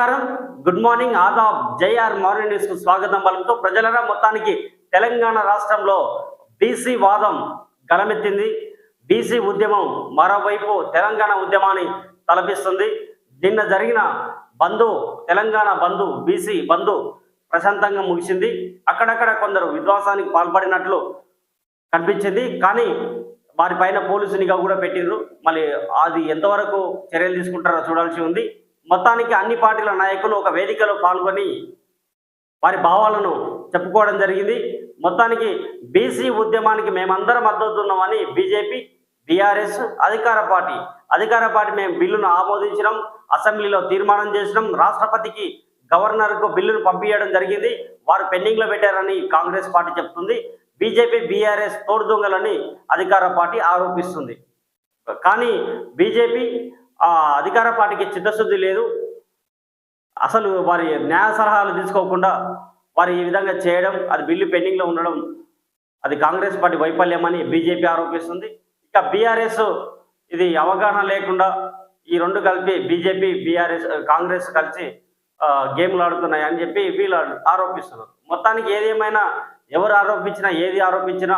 నమస్కారం. Good morning ఆదాబ్. జైఆర్ మార్నింగ్ న్యూస్కు స్వాగతం. పలుకుతూ ప్రజలరా మొత్తానికి తెలంగాణ రాష్ట్రంలో బీసీ వాదం గలమెత్తింది బీసీ ఉద్యమం మరోవైపు తెలంగాణ ఉద్యమాన్ని తలపిస్తుంది. నిన్న జరిగిన బంధు తెలంగాణ బంధు బీసీ బంధు ప్రశాంతంగా ముగిసింది. అక్కడక్కడ కొందరు విధ్వాసానికి పాల్పడినట్లు కనిపించింది. కానీ వారిపైన పోలీసు నిఘా కూడా పెట్టిండ్రు. మళ్ళీ అది ఎంతవరకు చర్యలు తీసుకుంటారో చూడాల్సి ఉంది. మొత్తానికి అన్ని పార్టీల నాయకులు ఒక వేదికలో పాల్గొని వారి భావాలను చెప్పుకోవడం జరిగింది. మొత్తానికి బీసీ ఉద్యమానికి మేమందరం మద్దతు ఉన్నామని బీజేపీ బీఆర్ఎస్ అధికార పార్టీ. అధికార పార్టీ మేము బిల్లును ఆమోదించడం అసెంబ్లీలో తీర్మానం చేసినాం. రాష్ట్రపతికి గవర్నర్కు బిల్లును పంపించడం జరిగింది. వారు పెండింగ్లో పెట్టారని కాంగ్రెస్ పార్టీ చెప్తుంది. బీజేపీ బీఆర్ఎస్ తోడు దొంగలని అధికార పార్టీ ఆరోపిస్తుంది. కానీ బీజేపీ ఆ అధికార పార్టీకి చిత్తశుద్ధి లేదు. అసలు వారి న్యాయ సలహాలు తీసుకోకుండా వారు ఈ విధంగా చేయడం అది బిల్లు పెండింగ్లో ఉండడం అది కాంగ్రెస్ పార్టీ వైఫల్యమని బీజేపీ ఆరోపిస్తుంది. ఇక బీఆర్ఎస్ ఇది అవగాహన లేకుండా ఈ రెండు కలిపి బీజేపీ బీఆర్ఎస్ కాంగ్రెస్ కలిసి గేమ్లు ఆడుతున్నాయి అని చెప్పి వీళ్ళు ఆరోపిస్తున్నారు. మొత్తానికి ఏదేమైనా ఎవరు ఆరోపించినా ఏది ఆరోపించినా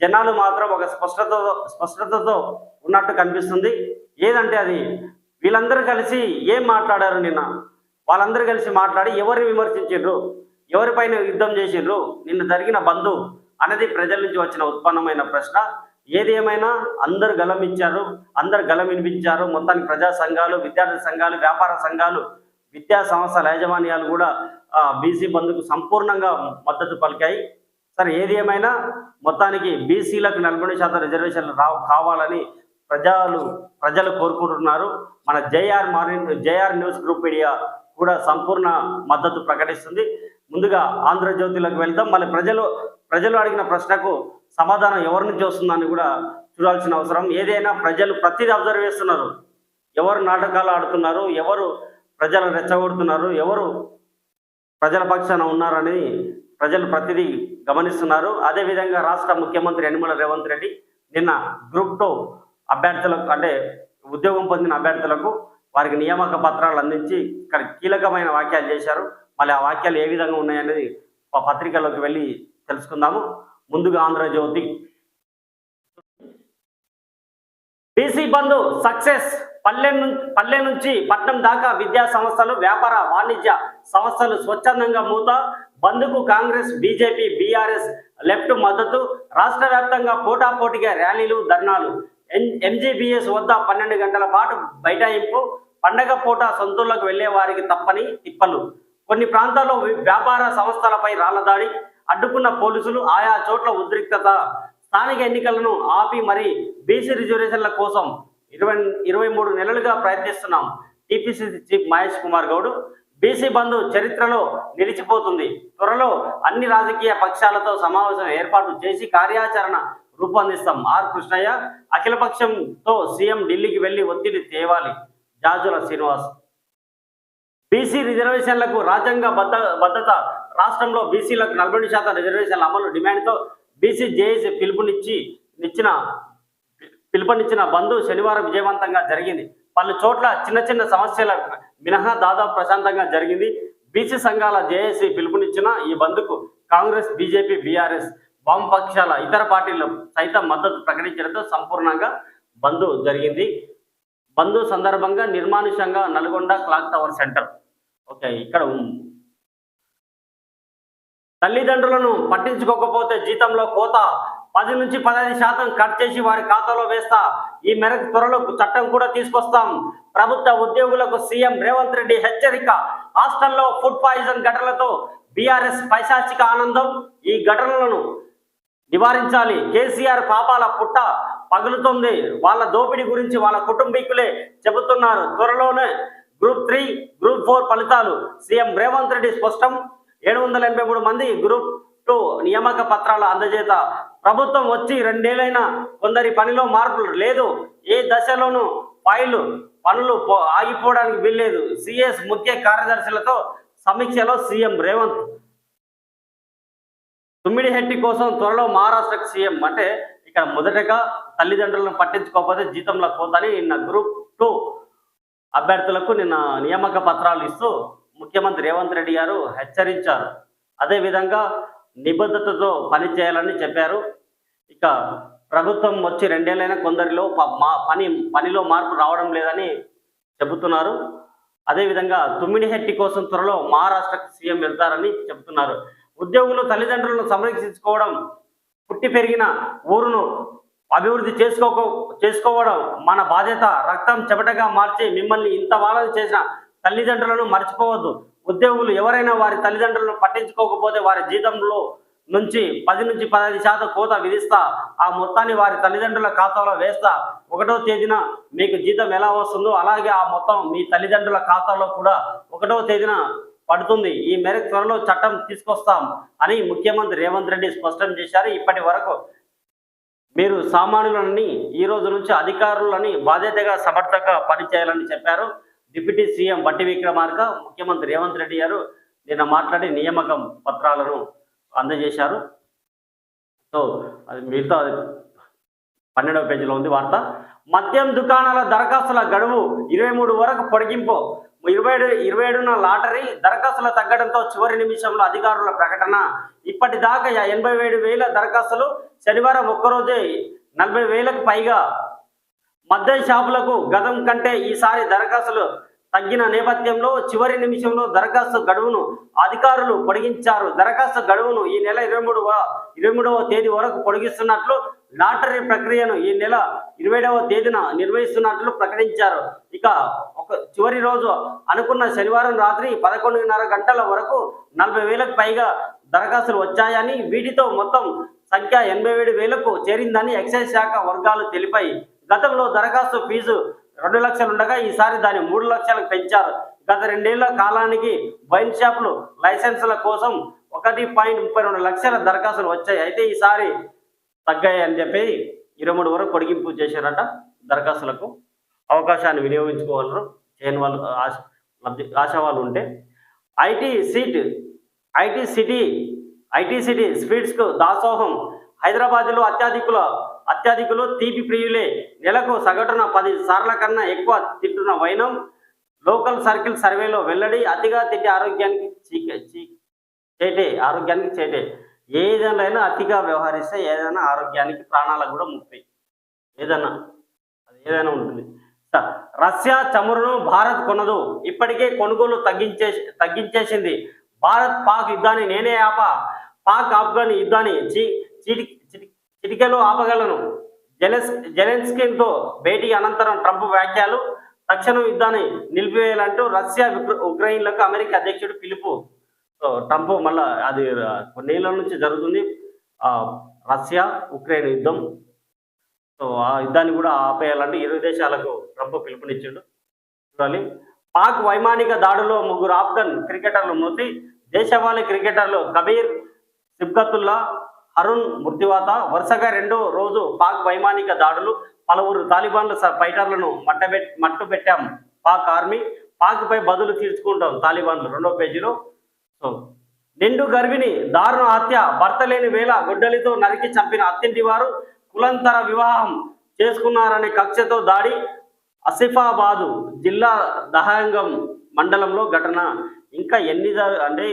జనాలు మాత్రం ఒక స్పష్టతతో స్పష్టతతో ఉన్నట్టు కనిపిస్తుంది. ఏదంటే అది వీళ్ళందరూ కలిసి ఏం మాట్లాడారు నిన్న? వాళ్ళందరూ కలిసి మాట్లాడి ఎవరిని విమర్శించిండ్రు? ఎవరిపైన యుద్ధం చేసిండ్రు? నిన్న జరిగిన బంధు అనేది ప్రజల నుంచి వచ్చిన ఉత్పన్నమైన ప్రశ్న. ఏది ఏమైనా అందరు గలం ఇచ్చారు అందరు గలమినిపించారు మొత్తానికి ప్రజా సంఘాలు విద్యార్థి సంఘాలు వ్యాపార సంఘాలు విద్యా సంస్థల యాజమాన్యాలు కూడా బీసీ బంధుకు సంపూర్ణంగా మద్దతు పలికాయి. సరే ఏది ఏమైనా మొత్తానికి బీసీలకు నలభై శాతం రిజర్వేషన్లు రావు కావాలని ప్రజలు ప్రజలు కోరుకుంటున్నారు. మన J R morning J R news group media కూడా సంపూర్ణ మద్దతు ప్రకటిస్తుంది. ముందుగా ఆంధ్రజ్యోతిలోకి వెళ్దాం. మళ్ళీ ప్రజలు ప్రజలు అడిగిన ప్రశ్నకు సమాధానం ఎవరి నుంచి వస్తుందని కూడా చూడాల్సిన అవసరం. ఏదైనా ప్రజలు ప్రతిదీ అబ్జర్వ్ చేస్తున్నారు. ఎవరు నాటకాలు ఆడుతున్నారు? ఎవరు ప్రజలు రెచ్చగొడుతున్నారు? ఎవరు ప్రజల పక్షాన ఉన్నారని ప్రజలు ప్రతిదీ గమనిస్తున్నారు. అదేవిధంగా రాష్ట్ర ముఖ్యమంత్రి యనమల రేవంత్ రెడ్డి నిన్న గ్రూప్ టూ అభ్యర్థులకు అంటే ఉద్యోగం పొందిన అభ్యర్థులకు వారికి నియామక పత్రాలు అందించి ఇక్కడ కీలకమైన వాక్యాలు చేశారు. మళ్ళీ ఆ వాక్యాలు ఏ విధంగా ఉన్నాయనేది ఆ పత్రికలోకి వెళ్ళి తెలుసుకుందాము. ముందుగా ఆంధ్రజ్యోతి. బీసీ బంధు సక్సెస్ పల్లె ను- పల్లె నుంచి పట్నం దాకా విద్యా సంస్థలు వ్యాపార వాణిజ్య సంస్థలు స్వచ్ఛందంగా మూత బంధుకు కాంగ్రెస్ బీజేపీ బీఆర్ఎస్ లెఫ్ట్ మద్దతు రాష్ట్ర వ్యాప్తంగా పోటాపోటీగా ర్యాలీలు ధర్నాలు ఎంజీబీఎస్ వద్ద పన్నెండు గంటల పాటు బైఠాయింపు పండగ పూట సొంతూర్లకు వెళ్ళే వారికి తప్పని తిప్పలు. కొన్ని ప్రాంతాల్లో వ్యాపార సంస్థలపై రాళ్ళదాడి అడ్డుకున్న పోలీసులు ఆయా చోట్ల ఉద్రిక్తత. స్థానిక ఎన్నికలను ఆపి మరి బీసీ రిజర్వేషన్ల కోసం ఇరవై ఇరవై మూడు నెలలుగా ప్రయత్నిస్తున్నాం TPCC chief Mahesh Kumar Goud. BC బంధు చరిత్రలో నిలిచిపోతుంది. త్వరలో అన్ని రాజకీయ పక్షాలతో సమావేశం ఏర్పాటు చేసి కార్యాచరణ రూపొందిస్తాం. ఆర్ కృష్ణయ్య అఖిలపక్షంతో సీఎం ఢిల్లీకి వెళ్ళి ఒత్తిడి తేవాలి. జాజుల శ్రీనివాస్. బీసీ రిజర్వేషన్లకు రాజ్యాంగ బద్ద భద్రత రాష్ట్రంలో బీసీలకు నలభై శాతం రిజర్వేషన్ల అమలు డిమాండ్తో బీసీ జేఏసీ పిలుపునిచ్చి నిచ్చిన పిలుపునిచ్చిన బంధు శనివారం విజయవంతంగా జరిగింది. పలు చోట్ల చిన్న చిన్న సమస్యల మినహా దాదాపు ప్రశాంతంగా జరిగింది. బీసీ సంఘాల జేఏసీ పిలుపునిచ్చిన ఈ బంద్కు కాంగ్రెస్ బీజేపీ బీఆర్ఎస్ వామపక్షాల ఇతర పార్టీలు సైతం మద్దతు ప్రకటించడంతో సంపూర్ణంగా బంద్ జరిగింది. బంధు సందర్భంగా నిర్మానుషంగా Nalgonda clock tower centre. Okay ఇక్కడ తల్లిదండ్రులను పట్టించుకోకపోతే జీతంలో కోత. పది నుంచి పదహైదు శాతం కట్ చేసి వారి ఖాతాలో వేస్తా. ఈ మేరకు త్వరలో చట్టం కూడా తీసుకొస్తాం. ప్రభుత్వ ఉద్యోగులకు సీఎం రేవంత్ రెడ్డి హెచ్చరిక. హాస్టల్లో ఫుడ్ పాయిజన్ ఘటనలతో బీఆర్ఎస్ పైశాచిక ఆనందం. ఈ ఘటనలను నివారించాలి. కేసీఆర్ పాపాల పుట్ట పగులుతుంది. వాళ్ళ దోపిడీ గురించి వాళ్ళ కుటుంబీకులే చెబుతున్నారు. త్వరలోనే గ్రూప్ త్రీ గ్రూప్ ఫోర్ ఫలితాలు. సీఎం రేవంత్ రెడ్డి స్పష్టం. ఏడు వందల ఎనభై మూడు మంది గ్రూప్ టూ నియామక పత్రాల అందజేత. ప్రభుత్వం వచ్చి రెండేళ్ళైనా కొందరి పనిలో మార్పులు లేదు. ఏ దశలోనూ ఫైలు పనులు ఆగిపోవడానికి వీల్లేదు. సిఎస్ ముఖ్య కార్యదర్శులతో సమీక్షలో సీఎం రేవంత్ తుమ్మిడిహెట్టి కోసం త్వరలో మహారాష్ట్రకు సీఎం అంటే ఇక్కడ మొదటగా తల్లిదండ్రులను పట్టించుకోకపోతే జీతంలో పోతని నిన్న గ్రూప్ టూ అభ్యర్థులకు నిన్న నియామక పత్రాలు ఇస్తూ ముఖ్యమంత్రి రేవంత్ రెడ్డి గారు హెచ్చరించారు. అదేవిధంగా నిబద్ధతతో పనిచేయాలని చెప్పారు. ఇక ప్రభుత్వం వచ్చి రెండేళ్ళైనా కొందరిలో ప- మా పని పనిలో మార్పు రావడం లేదని చెబుతున్నారు. అదేవిధంగా తుమ్మిడిహెట్టి కోసం త్వరలో మహారాష్ట్రకు సీఎం వెళ్తారని చెబుతున్నారు. ఉద్యోగులు తల్లిదండ్రులను సంరక్షించుకోవడం పుట్టి పెరిగిన ఊరును అభివృద్ధి చేసుకోక చేసుకోవడం మన బాధ్యత. రక్తం చెమటగా మార్చి మిమ్మల్ని ఇంత వాళ్ళని చేసిన తల్లిదండ్రులను మర్చిపోవద్దు. ఉద్యోగులు ఎవరైనా వారి తల్లిదండ్రులను పట్టించుకోకపోతే వారి జీతంలో నుంచి పది నుంచి పదహైదు శాతం కోత విధిస్తా. ఆ మొత్తాన్ని వారి తల్లిదండ్రుల ఖాతాలో వేస్తా. ఒకటో తేదీన మీకు జీతం ఎలా వస్తుందో అలాగే ఆ మొత్తం మీ తల్లిదండ్రుల ఖాతాలో కూడా ఒకటో తేదీన పడుతుంది. ఈ మేరకు త్వరలో చట్టం తీసుకొస్తాం అని ముఖ్యమంత్రి రేవంత్ రెడ్డి స్పష్టం చేశారు. ఇప్పటి వరకు మీరు సామాన్యులని ఈ రోజు నుంచి అధికారులని బాధ్యతగా సమర్థంగా పనిచేయాలని చెప్పారు. డిప్యూటీ సీఎం బట్టి విక్రమార్క ముఖ్యమంత్రి రేవంత్ రెడ్డి గారు నిన్న మాట్లాడి నియామకం పత్రాలను అందజేశారు. సో అది మిగతా పన్నెండవ పేజీలో ఉంది వార్త. మద్యం దుకాణాల దరఖాస్తుల గడువు ఇరవై మూడు వరకు పొడిగింపు. ఇరవై ఏడు ఇరవై ఏడున లాటరీ దరఖాస్తుల తగ్గడంతో చివరి నిమిషంలో అధికారుల ప్రకటన. ఇప్పటిదాకా ఎనభై ఏడు వేల దరఖాస్తులు శనివారం ఒక్కరోజే నలభై వేలకు పైగా మద్యం షాపులకు గతం కంటే ఈసారి దరఖాస్తులు తగ్గిన నేపథ్యంలో చివరి నిమిషంలో దరఖాస్తు గడువును అధికారులు పొడిగించారు. దరఖాస్తు గడువును ఈ నెల ఇరవై మూడవ ఇరవై మూడవ తేదీ వరకు పొడిగిస్తున్నట్లు లాటరీ ప్రక్రియను ఈ నెల ఇరవైడవ తేదీన నిర్వహిస్తున్నట్లు ప్రకటించారు. ఇక ఒక చివరి రోజు అనుకున్న శనివారం రాత్రి పదకొండున్నర గంటల వరకు నలభై వేలకు పైగా దరఖాస్తులు వచ్చాయని వీటితో మొత్తం సంఖ్య ఎనభై ఏడు వేలకు చేరిందని ఎక్సైజ్ శాఖ వర్గాలు తెలిపాయి. గతంలో దరఖాస్తు ఫీజు రెండు లక్షలు ఉండగా ఈసారి దాన్ని మూడు లక్షలకు పెంచారు. గత రెండేళ్ళ కాలానికి వైన్ షాపులు లైసెన్సుల కోసం ఒకటి పాయింట్ ముప్పై రెండు లక్షల దరఖాస్తులు వచ్చాయి. అయితే ఈసారి తగ్గాయి అని చెప్పి ఇరవై మూడు వరకు పొడిగింపు చేశారట దరఖాస్తులకు. అవకాశాన్ని వినియోగించుకోగలరు చేయని వాళ్ళు ఆశ లబ్ధి ఆశా వాళ్ళు ఉంటే. IT seat IT city IT city స్పీడ్స్కు దాసోహం. హైదరాబాద్లో అత్యధికుల అత్యధికులు తీపి ప్రియులే. నెలకు సగటున పది సార్ల కన్నా ఎక్కువ తింటున్న వైనం. లోకల్ సర్కిల్ సర్వేలో వెల్లడి అతిగా తిట్టే ఆరోగ్యానికి చీకే చీ చేటే ఆరోగ్యానికి చేటే. ఏదైనా అతిగా వ్యవహరిస్తే ఏదైనా ఆరోగ్యానికి ప్రాణాలకు కూడా ముప్పై. ఏదైనా అది ఏదైనా ఉంటుంది. రష్యా చమురును భారత్ కొనదు. ఇప్పటికే కొనుగోలు తగ్గించే తగ్గించేసింది. భారత్ పాక్ యుద్ధాన్ని నేనే ఆప. పాక్ ఆఫ్ఘన్ యుద్ధాన్ని చి చిటి చిటి- ఆపగలను. జెలెస్ జెలెన్స్కిన్తో భేటీ అనంతరం ట్రంప్ వ్యాఖ్యలు తక్షణం యుద్ధాన్ని నిలిపివేయాలంటూ రష్యా ఉక్రెయిన్లకు అమెరికా అధ్యక్షుడు పిలుపు. సో ట్రంప్ మళ్ళా అది కొన్నేళ్ళ నుంచి జరుగుతుంది రష్యా ఉక్రెయిన్ యుద్ధం. సో ఆ యుద్ధాన్ని కూడా ఆపేయాలంటే ఇరు దేశాలకు ట్రంప్ పిలుపునిచ్చిండు. చూడాలి. పాక్ వైమానిక దాడిలో ముగ్గురు ఆఫ్ఘన్ క్రికెటర్లు మృతి దేశవాళీ క్రికెటర్లు కబీర్ సిబ్గతుల్లా అరుణ్ మృత్యువాత వరుసగా రెండో రోజు పాక్ వైమానిక దాడులు పలువురు తాలిబాన్ల స- ఫైటర్లను మట్టబెట్ మట్టు పెట్టాం పాక్ ఆర్మీ. పాక్పై బదులు తీర్చుకుంటాం తాలిబాన్లు రెండో పేజీలో. నిండు గర్భిణి దారుణ హత్య భర్త లేని వేళ గొడ్డలితో నరికి చంపిన అత్తింటి వారు కులంతర వివాహం చేసుకున్నారనే కక్షతో దాడి ఆసిఫాబాదు జిల్లా దహాంగం మండలంలో ఘటన. ఇంకా ఎన్ని అంటే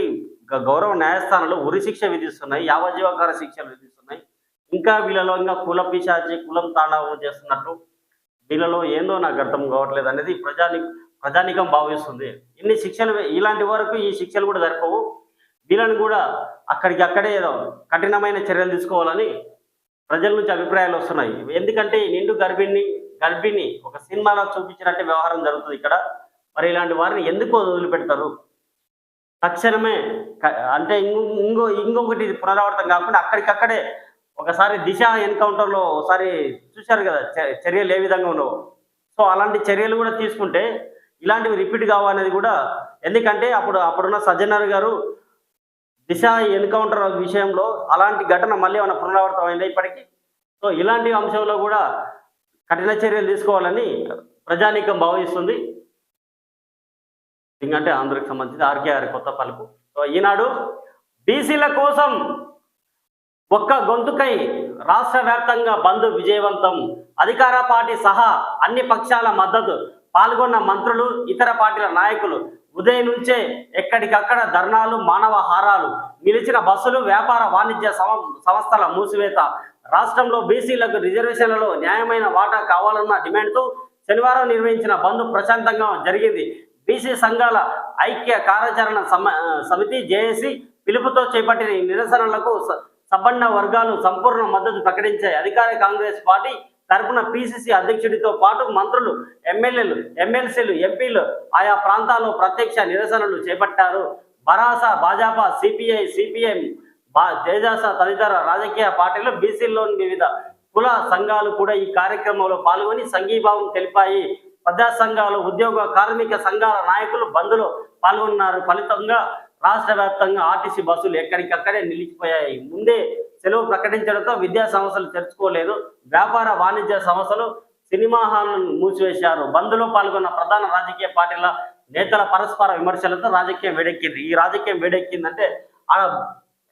గ- గౌరవ న్యాయస్థానాలు ఉరి శిక్ష విధిస్తున్నాయి యావజీవకార శిక్షలు విధిస్తున్నాయి. ఇంకా వీళ్ళలో ఇంకా కుల పిశాచి కులం తాండవం చేస్తున్నట్టు వీళ్ళలో ఏందో నాకు అర్థం కావట్లేదు అనేది ప్రజాని ప్రజానికం భావిస్తుంది. ఇన్ని శిక్షలు ఇలాంటి వరకు ఈ శిక్షలు కూడా సరిపోవు. వీళ్ళని కూడా అక్కడికి అక్కడే ఏదో కఠినమైన చర్యలు తీసుకోవాలని ప్రజల నుంచి అభిప్రాయాలు వస్తున్నాయి. ఎందుకంటే నిండు గర్భిణి గర్భిణి ఒక సినిమాలో చూపించినట్టే వ్యవహారం జరుగుతుంది ఇక్కడ. మరి ఇలాంటి వారిని ఎందుకు వదిలిపెడతారు? తక్షణమే అంటే ఇంకో ఇంకో ఇంకొకటి పునరావృతం కాకుండా అక్కడికక్కడే ఒకసారి దిశ ఎన్కౌంటర్లో ఒకసారి చూశారు కదా చ- చర్యలు ఏ విధంగా ఉండవు. సో అలాంటి చర్యలు కూడా తీసుకుంటే ఇలాంటివి రిపీట్ కావనేది కూడా ఎందుకంటే అప్పుడు అప్పుడున్న సజ్జనర్ గారు దిశ ఎన్కౌంటర్ విషయంలో అలాంటి ఘటన మళ్ళీ ఏమైనా పునరావృతం ఇప్పటికీ? సో ఇలాంటి అంశంలో కూడా కఠిన చర్యలు తీసుకోవాలని ప్రజానీకం భావిస్తుంది. ఎందుకంటే ఆంధ్రకి సంబంధించి ఆర్కేఆర్ కొత్త పలుపు సో ఈనాడు బీసీల కోసం ఒక్క గొంతుకై రాష్ట్ర వ్యాప్తంగా బంద్ విజయవంతం. అధికార పార్టీ సహా అన్ని పక్షాల మద్దతు పాల్గొన్న మంత్రులు ఇతర పార్టీల నాయకులు ఉదయం నుంచే ఎక్కడికక్కడ ధర్నాలు మానవ హారాలు నిలిచిన బస్సులు వ్యాపార వాణిజ్య సంస్థల మూసివేత రాష్ట్రంలో బీసీలకు రిజర్వేషన్లలో న్యాయమైన వాటా కావాలన్న డిమాండ్తో శనివారం నిర్వహించిన బంద్ ప్రశాంతంగా జరిగింది. బీసీ సంఘాల ఐక్య కార్యాచరణ సమితి జేఏసీ పిలుపుతో చేపట్టిన ఈ నిరసనలకు స- సబన్న వర్గాలు సంపూర్ణ మద్దతు ప్రకటించాయి. అధికార కాంగ్రెస్ పార్టీ తరపున పిసిసి అధ్యక్షుడితో పాటు మంత్రులు ఎమ్మెల్యేలు ఎమ్మెల్సీలు ఎంపీలు ఆయా ప్రాంతాల్లో ప్రత్యక్ష నిరసనలు చేపట్టారు. బరాస భాజపా సిపిఐ సిపిఎం బా తేజాస తదితర రాజకీయ పార్టీలు బీసీల్లోని వివిధ కుల సంఘాలు కూడా ఈ కార్యక్రమంలో పాల్గొని సంఘీభావం తెలిపాయి. ప్రజా సంఘాలు ఉద్యోగ కార్మిక సంఘాల నాయకులు బంద్లో పాల్గొన్నారు. ఫలితంగా రాష్ట్ర వ్యాప్తంగా ఆర్టీసీ బస్సులు ఎక్కడికక్కడే నిలిచిపోయాయి. ముందే సెలవు ప్రకటించడంతో విద్యా సంస్థలు తెరుచుకోలేదు. వ్యాపార వాణిజ్య సంస్థలు సినిమా హాల్ను మూసివేశారు. బంద్లో పాల్గొన్న ప్రధాన రాజకీయ పార్టీల నేతల పరస్పర విమర్శలతో రాజకీయం వేడెక్కింది. ఈ రాజకీయం వేడెక్కిందంటే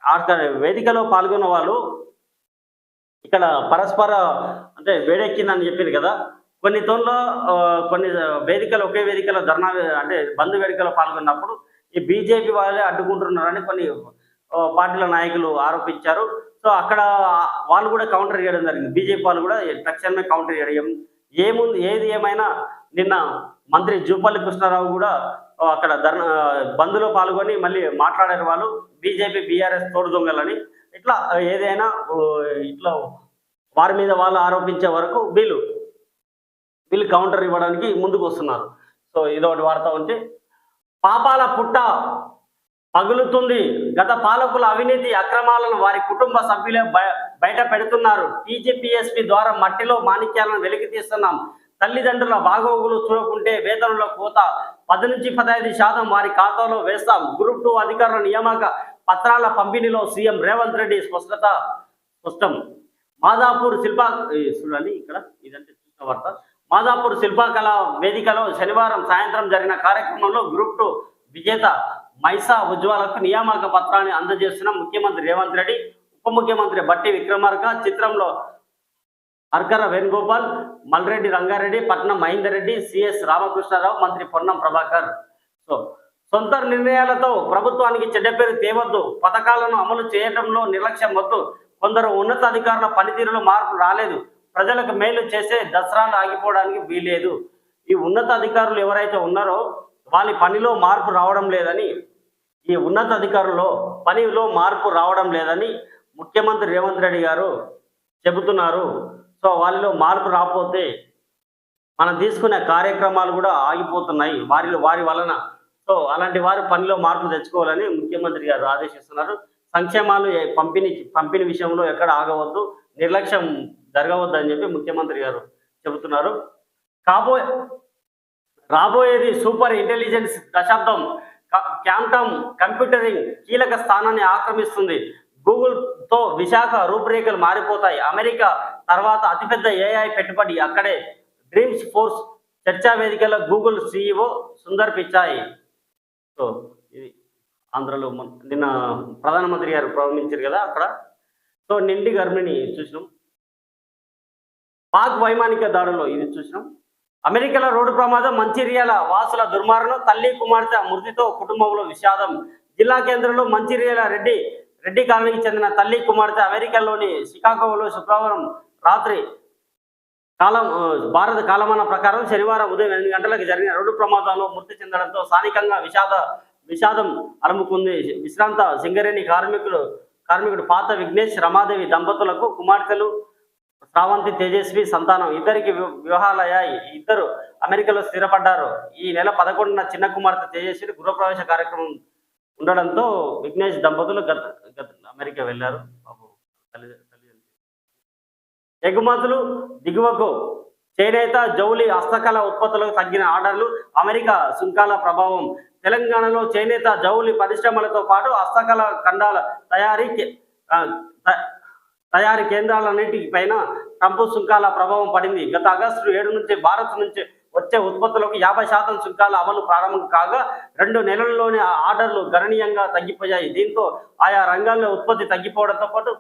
అక్కడ వేదికలో పాల్గొన్న వాళ్ళు ఇక్కడ పరస్పర అంటే వేడెక్కిందని చెప్పింది కదా. కొన్ని తోన్లో కొన్ని వేదికలు ఒకే వేదికలో ధర్నా అంటే బంధు వేదికలో పాల్గొన్నప్పుడు ఈ బీజేపీ వాళ్ళే అడ్డుకుంటున్నారని కొన్ని పార్టీల నాయకులు ఆరోపించారు. సో అక్కడ వాళ్ళు కూడా కౌంటర్ చేయడం జరిగింది. బీజేపీ వాళ్ళు కూడా తక్షణమే కౌంటర్ చేయడం. ఏముంది ఏది ఏమైనా నిన్న మంత్రి జూపల్లి కృష్ణారావు కూడా అక్కడ ధర్నా బంద్లో పాల్గొని మళ్ళీ మాట్లాడారు వాళ్ళు. బీజేపీ బీఆర్ఎస్ తోడు దొంగలని. ఇట్లా ఏదైనా ఇట్లా వారి మీద వాళ్ళు ఆరోపించే వరకు వీళ్ళు వీళ్ళు కౌంటర్ ఇవ్వడానికి ముందుకు వస్తున్నారు. సో ఇదొకటి వార్త ఉంటే పాపాల పుట్ట పగులుతుంది. గత పాలకుల అవినీతి అక్రమాలను వారి కుటుంబ సభ్యులే బయ- బయట పెడుతున్నారు. టీజీపీఎస్పీ ద్వారా మట్టిలో మాణిక్యాలను వెలికి తీస్తున్నాం. తల్లిదండ్రుల బాగోగులు చూడకుంటే వేతనుల కోత. పది నుంచి పదహైదు శాతం వారి ఖాతాలో వేస్తాం. గ్రూప్ టూ అధికారుల నియామక పత్రాల పంపిణీలో సీఎం రేవంత్ రెడ్డి స్పష్టత స్పష్టం. మాదాపూర్ శిల్పా చూడండి ఇక్కడ ఇదంటే చూసిన వార్త. మాదాపూర్ శిల్పకళ వేదికలో శనివారం సాయంత్రం జరిగిన కార్యక్రమంలో గ్రూప్ టూ విజేత మైసా ఉజ్వాలకు నియామక పత్రాన్ని అందజేస్తున్న ముఖ్యమంత్రి రేవంత్ రెడ్డి ఉప ముఖ్యమంత్రి బట్టి విక్రమార్క చిత్రంలో అర్కర వేణుగోపాల్ మల్రెడ్డి రంగారెడ్డి పట్నం మహేందర్ రెడ్డి సిఎస్ రామకృష్ణారావు మంత్రి పొన్నం ప్రభాకర్. సో సొంత నిర్ణయాలతో ప్రభుత్వానికి చెడ్డ పేరు తేవద్దు. పథకాలను అమలు చేయడంలో నిర్లక్ష్యం వద్దు. కొందరు ఉన్నతాధికారుల పనితీరులో మార్పు రాలేదు. ప్రజలకు మేలు చేసే దసరాలు ఆగిపోవడానికి వీలేదు ఈ ఉన్నతాధికారులు ఎవరైతే ఉన్నారో వాళ్ళ పనిలో మార్పు రావడం లేదని ఈ ఉన్నతాధికారుల్లో పనిలో మార్పు రావడం లేదని ముఖ్యమంత్రి రేవంత్ రెడ్డి గారు చెబుతున్నారు. సో వాళ్ళలో మార్పు రాకపోతే మనం తీసుకునే కార్యక్రమాలు కూడా ఆగిపోతున్నాయి. వారిలో వారి వలన. సో అలాంటి వారు పనిలో మార్పు తెచ్చుకోవాలని ముఖ్యమంత్రి గారు ఆదేశిస్తున్నారు. సంక్షేమాలు పంపిణీ పంపిణీ విషయంలో ఎక్కడ ఆగవద్దు. నిర్లక్ష్యం జరగవద్దు అని చెప్పి ముఖ్యమంత్రి గారు చెబుతున్నారు. కాబోయే రాబోయేది సూపర్ ఇంటెలిజెన్స్ దశాబ్దం. క- కంప్యూటరింగ్ కీలక స్థానాన్ని ఆక్రమిస్తుంది. గూగుల్తో విశాఖ రూపురేఖలు మారిపోతాయి. అమెరికా తర్వాత అతిపెద్ద ఏఐ పెట్టుబడి అక్కడే డ్రీమ్స్ ఫోర్స్ చర్చా వేదికలో Google CEO Sundar Pichai so ఇది ఆంధ్రలో నిన్న ప్రధానమంత్రి గారు ప్రారంభించారు కదా అక్కడ. సో నిండి గర్భిణి చూసినాం. పాక్ వైమానిక దాడుల్లో ఇది చూసినాం. అమెరికాలో రోడ్డు ప్రమాదం మంచిర్యాల వాసుల దుర్మారణం తల్లి కుమార్తె మృతితో కుటుంబంలో విషాదం. జిల్లా కేంద్రంలో మంచిర్యాల రెడ్డి రెడ్డి కాలనీకి చెందిన తల్లి కుమార్తె అమెరికాలోని షికాగోలో శుక్రవారం రాత్రి కాలం భారత కాలమాన ప్రకారం శనివారం ఉదయం ఎనిమిది గంటలకు జరిగిన రోడ్డు ప్రమాదంలో మృతి చెందడంతో స్థానికంగా విషాద విషాదం అలుముకుంది. విశ్రాంత సింగరేణి కార్మికులు కార్మికుడు పాత విఘ్నేష్ రమాదేవి దంపతులకు కుమార్తెలు శ్రావంతి తేజస్వి సంతానం. ఇద్దరికి వి- వివాహాలయ్యాయి. ఇద్దరు అమెరికాలో స్థిరపడ్డారు. ఈ నెల పదకొండున చిన్న కుమార్తె తేజస్వి గృహప్రవేశ కార్యక్రమం ఉండడంతో విఘ్నేష్ దంపతులు గత గత అమెరికా వెళ్ళారు. బాబు ఎగుమతులు దిగువకు చేనేత జౌలి హస్తకళ ఉత్పత్తులకు తగ్గిన ఆర్డర్లు అమెరికా సుంకాల ప్రభావం తెలంగాణలో చేనేత జౌలి పరిశ్రమలతో పాటు హస్తకళ ఖండాల తయారీ తయారీ కేంద్రాలన్నింటి పైన ట్రంప్ సుంకాల ప్రభావం పడింది. గత ఆగస్టు ఏడు నుంచి భారత్ నుంచి వచ్చే ఉత్పత్తులకు యాభై శాతం సుంకాల అమలు ప్రారంభం కాగా రెండు నెలల్లోనే ఆ ఆర్డర్లు గణనీయంగా తగ్గిపోయాయి. దీంతో ఆయా రంగాల్లో ఉత్పత్తి తగ్గిపోవడంతో పాటు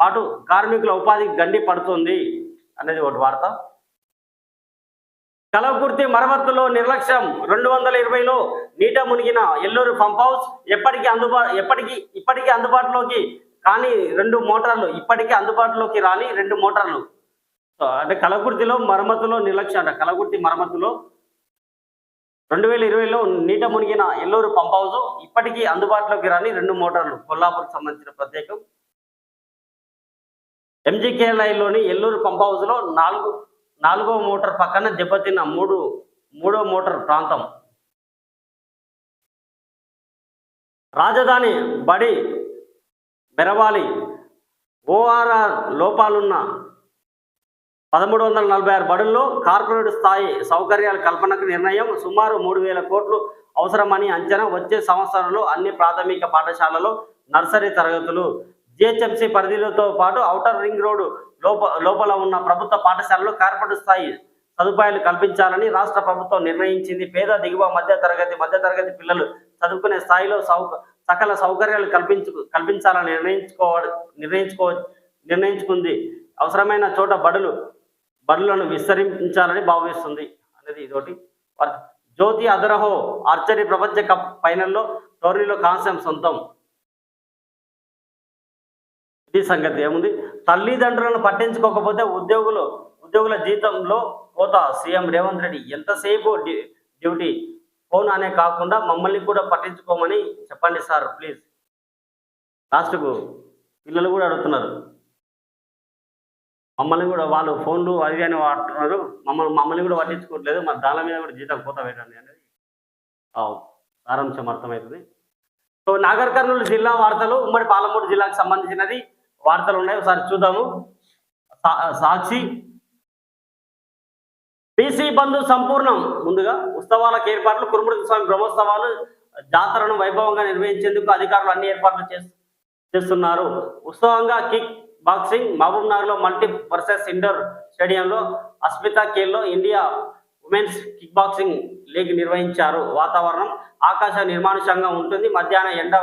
పాటు కార్మికుల ఉపాధికి గండి పడుతుంది అనేది ఒకటి వార్త. కలవకుర్తి మరమ్మతులో నిర్లక్ష్యం. రెండు వందల ఇరవైలో నీట మునిగిన ఎల్లూరు పంప్ హౌస్ ఎప్పటికీ అందుబా ఎప్పటికీ ఇప్పటికీ అందుబాటులోకి కానీ రెండు మోటార్లు ఇప్పటికీ అందుబాటులోకి రాని రెండు మోటార్లు. అంటే కలకుర్తిలో మరమ్మతులో నిర్లక్ష్యం అంట. కలకుర్తి మరమ్మతులో రెండు వేల ఇరవైలో నీట మునిగిన ఎల్లూరు పంప్ హౌస్ ఇప్పటికీ అందుబాటులోకి రాని రెండు మోటార్లు. కొల్లాపూర్కి సంబంధించిన ప్రత్యేకం. ఎంజీకేఎల్ఐలోని ఎల్లూరు పంప్ హౌస్లో నాలుగు నాలుగో మోటార్ పక్కన దెబ్బతిన్న మూడు మూడో మోటార్ ప్రాంతం. రాజధాని బడి బెరవాలి ఓఆర్ఆర్ లోపాలున్న పదమూడు వందల నలభై ఆరు బడుల్లో కార్పొరేట్ స్థాయి సౌకర్యాల కల్పనకు నిర్ణయం. సుమారు మూడు వేల కోట్లు అవసరమని అంచనా వచ్చే సంవత్సరంలో అన్ని ప్రాథమిక పాఠశాలలో నర్సరీ తరగతులు జిహెచ్ఎంసీ పరిధిలతో పాటు ఔటర్ రింగ్ రోడ్డు లోప లోపల ఉన్న ప్రభుత్వ పాఠశాలలో కార్పొరేట్ స్థాయి సదుపాయాలు కల్పించాలని రాష్ట్ర ప్రభుత్వం నిర్ణయించింది. పేద దిగువ మధ్య తరగతి మధ్య తరగతి పిల్లలు చదువుకునే స్థాయిలో సౌక సకల సౌకర్యాలు కల్పించు కల్పించాలని నిర్ణయించుకో నిర్ణయించుకో నిర్ణయించుకుంది. అవసరమైన చోట బడులు బడులను విస్తరించాలని భావిస్తుంది అనేది ఇదోటి జ్యోతి అదరహో ఆర్చరీ ప్రపంచ కప్ ఫైనల్లో టోర్నీలో కాంస్యం సొంతం. ఇది సంగతి. ఏముంది? తల్లిదండ్రులను పట్టించుకోకపోతే ఉద్యోగులు ఉద్యోగుల జీతంలో కోత. సీఎం రేవంత్ రెడ్డి ఎంతసేపు డ్యూటీ ఫోన్ అనే కాకుండా మమ్మల్ని కూడా పట్టించుకోమని చెప్పండి సార్ ప్లీజ్. లాస్ట్కు పిల్లలు కూడా అడుగుతున్నారు. మమ్మల్ని కూడా వాళ్ళు ఫోన్లు అవి అని వాడుతున్నారు. మమ్మల్ని మమ్మల్ని కూడా పట్టించుకోవట్లేదు. మరి దాని మీద కూడా జీతం కోత పెట్టండి అనేది సారాంశం అర్థమవుతుంది. సో నాగర్ కర్నూలు జిల్లా వార్తలు ఉమ్మడి పాలమూరు జిల్లాకు సంబంధించినది వార్తలు ఉన్నాయి. ఒకసారి చూద్దాము. సా- సాక్షి బీసీ బంధు సంపూర్ణం. ముందుగా ఉత్సవాలకు ఏర్పాట్లు కురుమూర్తి స్వామి బ్రహ్మోత్సవాలు జాతరను వైభవంగా నిర్వహించేందుకు అధికారులు అన్ని ఏర్పాట్లు చేస్- చేస్తున్నారు. ఉత్సవంగా కిక్ బాక్సింగ్ మహబూబ్ నగర్లో మల్టీ వర్సెస్ ఇండోర్ స్టేడియంలో Asmita Khelo India women's kick boxing league నిర్వహించారు. వాతావరణం ఆకాశ నిర్మానుషంగా ఉంటుంది. మధ్యాహ్నం ఎండ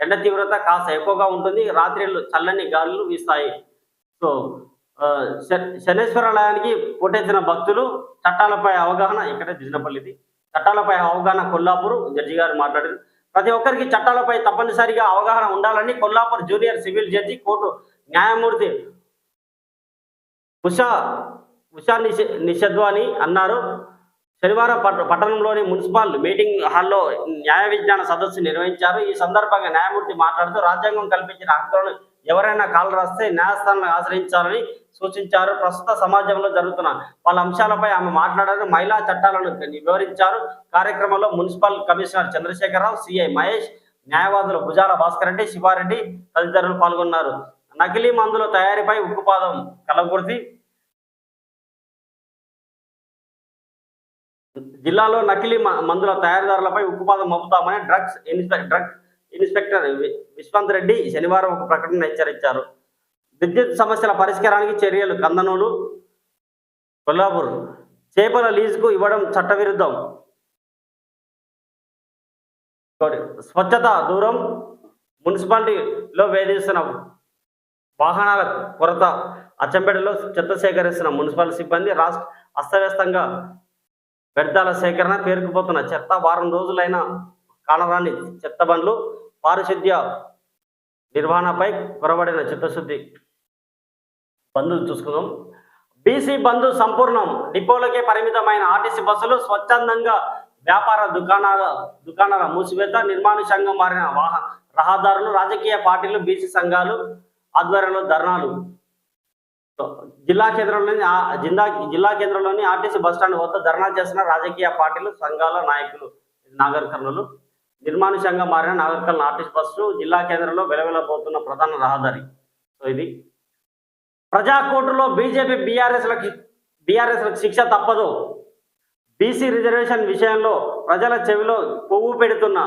ఎండ తీవ్రత కాస్త ఎక్కువగా ఉంటుంది. రాత్రిళ్ళు చల్లని గాలులు వీస్తాయి. సో శనేశ్వరాలయానికి పోటెత్తిన భక్తులు చట్టాలపై అవగాహన ఇక్కడ దిజినపల్లిది చట్టాలపై అవగాహన కొల్లాపూర్ జడ్జి గారు మాట్లాడారు. ప్రతి ఒక్కరికి చట్టాలపై తప్పనిసరిగా అవగాహన ఉండాలని Kollapur junior civil judge court న్యాయమూర్తి ఉషా ఉషా నిష నిషద్వాని అన్నారు. శనివారం పట్టణంలోని మున్సిపల్ మీటింగ్ హాల్లో న్యాయ విజ్ఞాన సదస్సు నిర్వహించారు. ఈ సందర్భంగా న్యాయమూర్తి మాట్లాడుతూ రాజ్యాంగం కల్పించిన హక్కులను ఎవరైనా కాలు రాస్తే న్యాయస్థానాన్ని ఆశ్రయించాలని సూచించారు. ప్రస్తుత సమాజంలో జరుగుతున్న వాళ్ళ అంశాలపై ఆమె మాట్లాడారు. మహిళా చట్టాలను వివరించారు. కార్యక్రమంలో municipal commissioner Chandrasekhararao CI Mahesh న్యాయవాదులు భుజాల భాస్కర్ రెడ్డి శివారెడ్డి తదితరులు పాల్గొన్నారు. నకిలీ మందుల తయారీపై ఉక్కుపాదం కలగొడితే జిల్లాలో నకిలీ మందుల తయారీదారులపై ఉక్కుపాదం మోపుతామని drugs drugs inspector Vishwanth Reddy శనివారం ఒక ప్రకటన హెచ్చరించారు. విద్యుత్ సమస్యల పరిష్కారానికి చర్యలు కందనూలు కొల్లాపూర్. చేపల లీజుకు ఇవ్వడం చట్టవిరుద్ధం. స్వచ్ఛత దూరం. మున్సిపాలిటీలో వేధిస్తున్న వాహనాల కొరత. అచ్చంపేటలో చెత్త సేకరిస్తున్న మున్సిపల్ సిబ్బంది రాష్ట్ర అస్తవ్యస్తంగా వ్యర్థాల సేకరణ పేరుకుపోతున్న చెత్త వారం రోజులైన కానరాని చెత్త బండ్లు పారిశుద్ధ్య నిర్వహణపై కొరబడిన చిత్తశుద్ధి. బంధు చూసుకుందాం. బీసీ బంధు సంపూర్ణం. డిపోలకే పరిమితమైన ఆర్టీసీ బస్సులు స్వచ్ఛందంగా వ్యాపార దుకాణాల దుకాణాల మూసివేత నిర్మానుషంగా మారిన వాహ రహదారులు రాజకీయ పార్టీలు బీసీ సంఘాలు ఆధ్వర్యంలో ధర్నాలు. జిల్లా కేంద్రంలోని జిల్లా జిల్లా కేంద్రంలోని ఆర్టీసీ బస్టాండ్ వద్ద ధర్నా చేస్తున్న రాజకీయ పార్టీలు సంఘాల నాయకులు నాగర్ కర్నూలు నిర్మానుషంగా మారిన నాగర్కల్ కర్నూలు బస్సు జిల్లా కేంద్రంలో వెలవెలబోతున్న ప్రధాన రహదారి. సో ఇది. ప్రజా కోర్టులో బీజేపీ బీఆర్ఎస్లకు బీఆర్ఎస్లకు శిక్ష తప్పదు. బీసీ రిజర్వేషన్ విషయంలో ప్రజల చెవిలో పువ్వు పెడుతున్న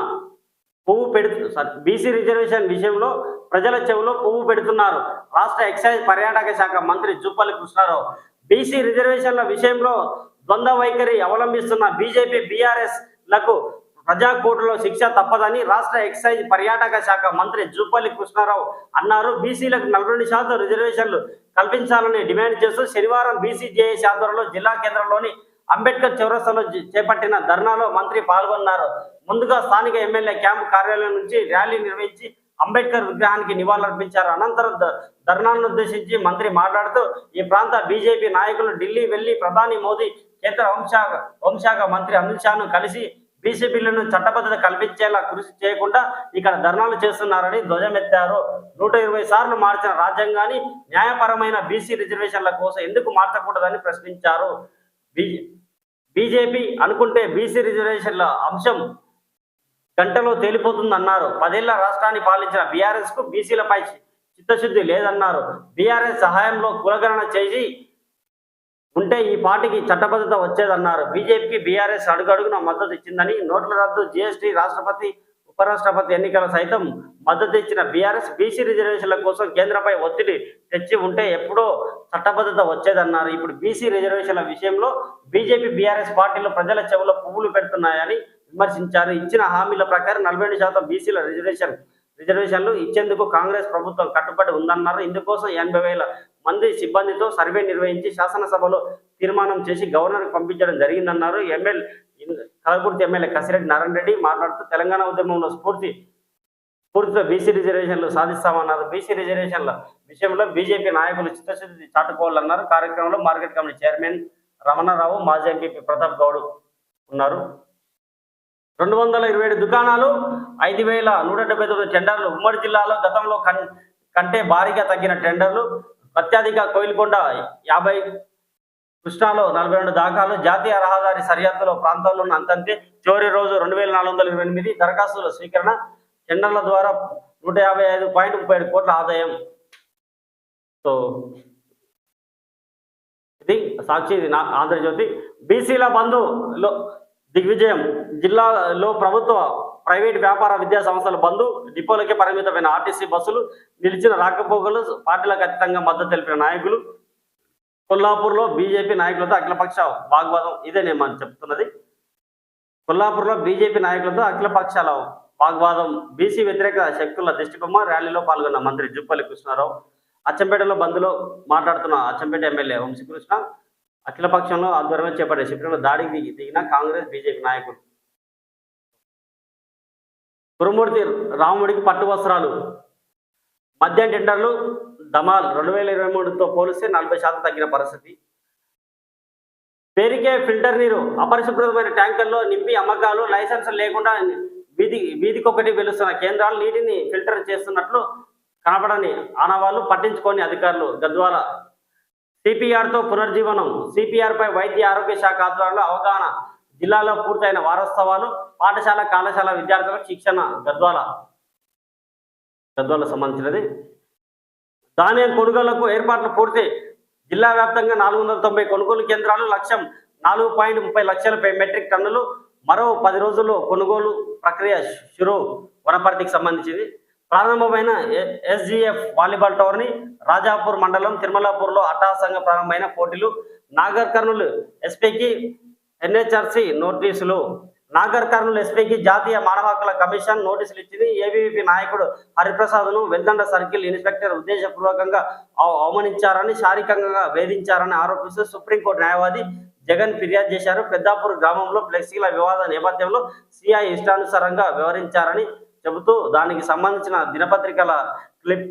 పువ్వు పెడుతు బీసీ రిజర్వేషన్ విషయంలో ప్రజల చెవిలో పువ్వు పెడుతున్నారు రాష్ట్ర ఎక్సైజ్ పర్యాటక శాఖ మంత్రి జూపల్లి కృష్ణారావు. బీసీ రిజర్వేషన్ల విషయంలో ద్వంద్వ వైఖరి అవలంబిస్తున్న బీజేపీ బీఆర్ఎస్లకు ప్రజా కోర్టులో శిక్ష తప్పదని రాష్ట్ర ఎక్సైజ్ పర్యాటక శాఖ మంత్రి జూపల్లి కృష్ణారావు అన్నారు. బీసీలకు నలభై రెండు శాతం రిజర్వేషన్లు కల్పించాలని డిమాండ్ చేస్తూ శనివారం బీసీజేఏ జేఏసీ ఆధ్వర్యంలో జిల్లా కేంద్రంలోని అంబేద్కర్ చౌరస్తాలో చేపట్టిన ధర్నాలో మంత్రి పాల్గొన్నారు. ముందుగా స్థానిక ఎమ్మెల్యే క్యాంపు కార్యాలయం నుంచి ర్యాలీ నిర్వహించి అంబేద్కర్ విగ్రహానికి నివాళులర్పించారు. అనంతరం ధర్నాను ఉద్దేశించి మంత్రి మాట్లాడుతూ ఈ ప్రాంత బీజేపీ నాయకులు ఢిల్లీ వెళ్ళి ప్రధాని మోదీ కేంద్ర హోంశాఖ హోంశాఖ మంత్రి అమిత్ షాను కలిసి బీసీ బిల్లును చట్టబద్ధత కల్పించేలా కృషి చేయకుండా ఇక్కడ ధర్నాలు చేస్తున్నారని ధ్వజమెత్తారు. నూట ఇరవై సార్లు మార్చిన రాజ్యాంగాన్ని న్యాయపరమైన బీసీ రిజర్వేషన్ల కోసం ఎందుకు మార్చకూడదని ప్రశ్నించారు. బీజేపీ అనుకుంటే బీసీ రిజర్వేషన్ల అంశం గంటలో తేలిపోతుందన్నారు. పదేళ్ళ రాష్ట్రాన్ని పాలించిన బీఆర్ఎస్కు బీసీలపై చిత్తశుద్ధి లేదన్నారు. బీఆర్ఎస్ సహాయంలో కులగణన చేసి ఉంటే ఈ పార్టీకి చట్టబద్ధత వచ్చేదన్నారు. బీజేపీకి బీఆర్ఎస్ అడుగడుగున మద్దతు ఇచ్చిందని నోట్ల రద్దు జీఎస్టీ రాష్ట్రపతి ఉపరాష్ట్రపతి ఎన్నికల సైతం మద్దతు ఇచ్చిన బీఆర్ఎస్ బీసీ రిజర్వేషన్ల కోసం కేంద్రంపై ఒత్తిడి తెచ్చి ఉంటే ఎప్పుడో చట్టబద్ధత వచ్చేదన్నారు. ఇప్పుడు బీసీ రిజర్వేషన్ల విషయంలో బీజేపీ బీఆర్ఎస్ పార్టీలు ప్రజల చెవులో పువ్వులు పెడుతున్నాయని విమర్శించారు. ఇచ్చిన హామీల ప్రకారం నలభై శాతం బీసీల రిజర్వేషన్ రిజర్వేషన్లు ఇచ్చేందుకు కాంగ్రెస్ ప్రభుత్వం కట్టుబడి ఉందన్నారు. ఇందుకోసం ఎనభై వేల మంది సిబ్బందితో సర్వే నిర్వహించి శాసనసభలో తీర్మానం చేసి గవర్నర్కి పంపించడం జరిగిందన్నారు. ఎమ్మెల్యే కలకుర్తి ఎమ్మెల్యే కసిరెడ్డి నారాయణ రెడ్డి మాట్లాడుతూ తెలంగాణ ఉద్యమంలో స్ఫూర్తి స్ఫూర్తితో బీసీ రిజర్వేషన్లు సాధిస్తామన్నారు. బీసీ రిజర్వేషన్ల విషయంలో బీజేపీ నాయకులు చిత్తశుద్ధి చాటుకోవాలన్నారు. కార్యక్రమంలో మార్కెట్ కమిటీ చైర్మన్ రమణారావు మాజీ ఎంపీ ప్రతాప్ గౌడ్ ఉన్నారు. రెండు వందల ఇరవై ఏడు దుకాణాలు ఐదు వేల నూట డెబ్బై తొమ్మిది టెండర్లు ఉమ్మడి జిల్లాలో గతంలో కన్ కంటే భారీగా తగ్గిన టెండర్లు అత్యధిక కోయిల్కొండ యాభై కృష్ణాలో నలభై రెండు దాఖలు జాతీయ రహదారి సరిహద్దులో ప్రాంతాల్లో ఉన్న అంతంతే చివరి రోజు రెండు వేల నాలుగు వందల ఇరవై ఎనిమిది దరఖాస్తుల స్వీకరణ టెండర్ల ద్వారా నూట యాభై ఐదు పాయింట్ ముప్పై ఏడు కోట్ల ఆదాయం. సో ఇది సాక్షి ఇది నా ఆంధ్రజ్యోతి. బీసీల బంధులో దిగ్విజయం. జిల్లాలో ప్రభుత్వ ప్రైవేట్ వ్యాపార విద్యా సంస్థల బంధు డిపోలకే పరిమితమైన ఆర్టీసీ బస్సులు నిలిచిన రాకపోకలు పార్టీలకు అతీతంగా మద్దతు తెలిపిన నాయకులు. కొల్లాపూర్లో బీజేపీ నాయకులతో అఖిలపక్ష వాగ్వాదం ఇదే నేను మనం చెప్తున్నది. కొల్లాపూర్లో బీజేపీ నాయకులతో అఖిలపక్షాల వాగ్వాదం బీసీ వ్యతిరేక శక్తుల దిష్టిబొమ్మ ర్యాలీలో పాల్గొన్న మంత్రి జుప్పల్లి కృష్ణారావు. అచ్చంపేటలో బంద్లో మాట్లాడుతున్న అచ్చంపేట ఎమ్మెల్యే వంశీకృష్ణ అఖిలపక్షంలో ఆధ్వర్యంలో చేపట్టే శిబిరంలో దాడికి దిగి దిగిన కాంగ్రెస్ బీజేపీ నాయకులు. గురుమూర్తి రాముడికి పట్టు వస్త్రాలు. మద్యం టెండర్లు ధమాల్ రెండు వేల ఇరవై మూడుతో పోలిస్తే నలభై శాతం తగ్గిన పరిస్థితి. పేరుకే ఫిల్టర్ నీరు అపరిశుభ్రతమైన ట్యాంకర్లో నింపి అమ్మకాలు లైసెన్స్ లేకుండా వీధి వీధికొకటి వెలుస్తున్న కేంద్రాలు నీటిని ఫిల్టర్ చేస్తున్నట్లు కనపడని ఆనవాళ్ళు పట్టించుకోని అధికారులు గద్వాల. సిపిఆర్తో పునర్జీవనం సిపిఆర్పై వైద్య ఆరోగ్య శాఖ ఆధ్వర్యంలో అవగాహన జిల్లాలో పూర్తయిన వారోత్సవాలు పాఠశాల కళాశాల విద్యార్థులకు శిక్షణ గద్వాల గద్వాల సంబంధించినది. ధాన్యం కొనుగోళ్ళకు ఏర్పాట్లు పూర్తి. జిల్లా వ్యాప్తంగా నాలుగు వందల తొంభై కొనుగోలు కేంద్రాలు లక్ష్యం నాలుగు పాయింట్ ముప్పై లక్షల మెట్రిక్ టన్నులు. మరో పది రోజుల్లో కొనుగోలు ప్రక్రియ షురు వనపర్తికి సంబంధించింది ప్రారంభమైన ఎస్జిఎఫ్ వాలీబాల్ టోర్నీ రాజాపూర్ మండలం తిరుమలాపూర్లో అట్టహాసంగా ప్రారంభమైన పోటీలు. నాగర్ కర్నూలు ఎస్పీకి ఎన్హెచ్ఆర్సి నోటీసులు. నాగర్ కర్నూలు ఎస్పీకి జాతీయ మానవ హక్కుల కమిషన్ నోటీసులు ఇచ్చింది. ఏబీవీపీ నాయకుడు హరిప్రసాద్ను వెల్దండ సర్కిల్ ఇన్స్పెక్టర్ ఉద్దేశపూర్వకంగా అవమానించారని శారీరకంగా వేధించారని ఆరోపిస్తూ సుప్రీంకోర్టు న్యాయవాది జగన్ ఫిర్యాదు చేశారు. పెద్దాపూర్ గ్రామంలో ఫ్లెక్సీల వివాద నేపథ్యంలో సిఐ ఇష్టానుసారంగా వ్యవహరించారని చెబుతూ దానికి సంబంధించిన దినపత్రికల క్లిప్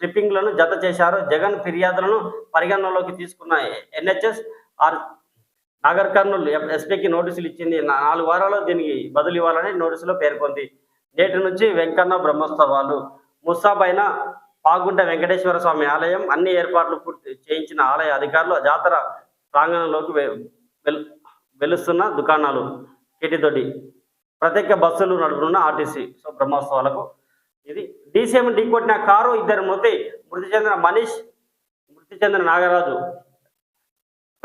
క్లిప్పింగ్లను జత చేశారు. జగన్ ఫిర్యాదులను పరిగణనలోకి తీసుకున్న ఎన్హెచ్ఎస్ ఆర్ నాగర్ కర్నూలు ఎస్పీకి నోటీసులు ఇచ్చింది. నాలుగు వారాల్లో దీనికి బదులు ఇవ్వాలని నోటీసులో పేర్కొంది. నేటి నుంచి వెంకన్న బ్రహ్మోత్సవాలు. ముస్సాబైన పాగుంట వెంకటేశ్వర స్వామి ఆలయం అన్ని ఏర్పాట్లు పూర్తి చేయించిన ఆలయ అధికారులు జాతర ప్రాంగణంలోకి వెలుస్తున్న దుకాణాలు కిటితోటి ప్రత్యేక బస్సులు నడుపుతున్న ఆర్టీసీ సో బ్రహ్మోత్సవాలకు. ఇది డీసీఎం ఢీకొట్టిన కారు ఇద్దరు మృతి మృతి చెందిన మనీష్ మృతి చెందిన నాగరాజు.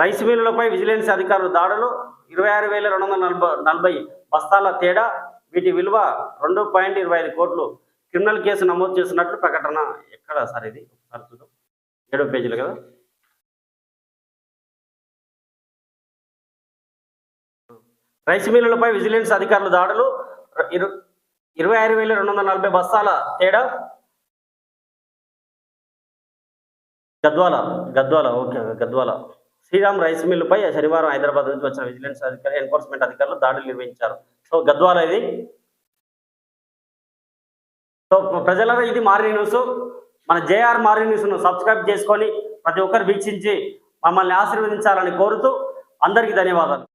రైస్ మిల్లులపై విజిలెన్స్ అధికారులు దాడులు. ఇరవై ఆరు వేల రెండు వందల నలభై నలభై బస్తాల తేడా వీటి విలువ రెండు పాయింట్ ఇరవై ఐదు కోట్లు. క్రిమినల్ కేసు నమోదు చేస్తున్నట్లు ప్రకటన ఎక్కడ సార్ ఇది? ఒకసారి చూద్దాం. ఏడో పేజీలు కదా? రైస్ మిల్లులపై విజిలెన్స్ అధికారులు దాడులు. ఇరు ఇరవై ఆరు వేల రెండు వందల నలభై బస్తాల తేడా. గద్వాల గద్వాల ఓకే గద్వాల. శ్రీరామ్ రైస్ మిల్లుపై శనివారం హైదరాబాద్ నుంచి వచ్చిన విజిలెన్స్ అధికారి ఎన్ఫోర్స్మెంట్ అధికారులు దాడులు నిర్వహించారు. సో గద్వాల ఇది. సో ప్రజలరా ఇది మారి న్యూస్. మన జేఆర్ మారి న్యూస్ను సబ్స్క్రైబ్ చేసుకొని ప్రతి ఒక్కరు వీక్షించి మమ్మల్ని ఆశీర్వదించాలని కోరుతూ అందరికీ ధన్యవాదాలు.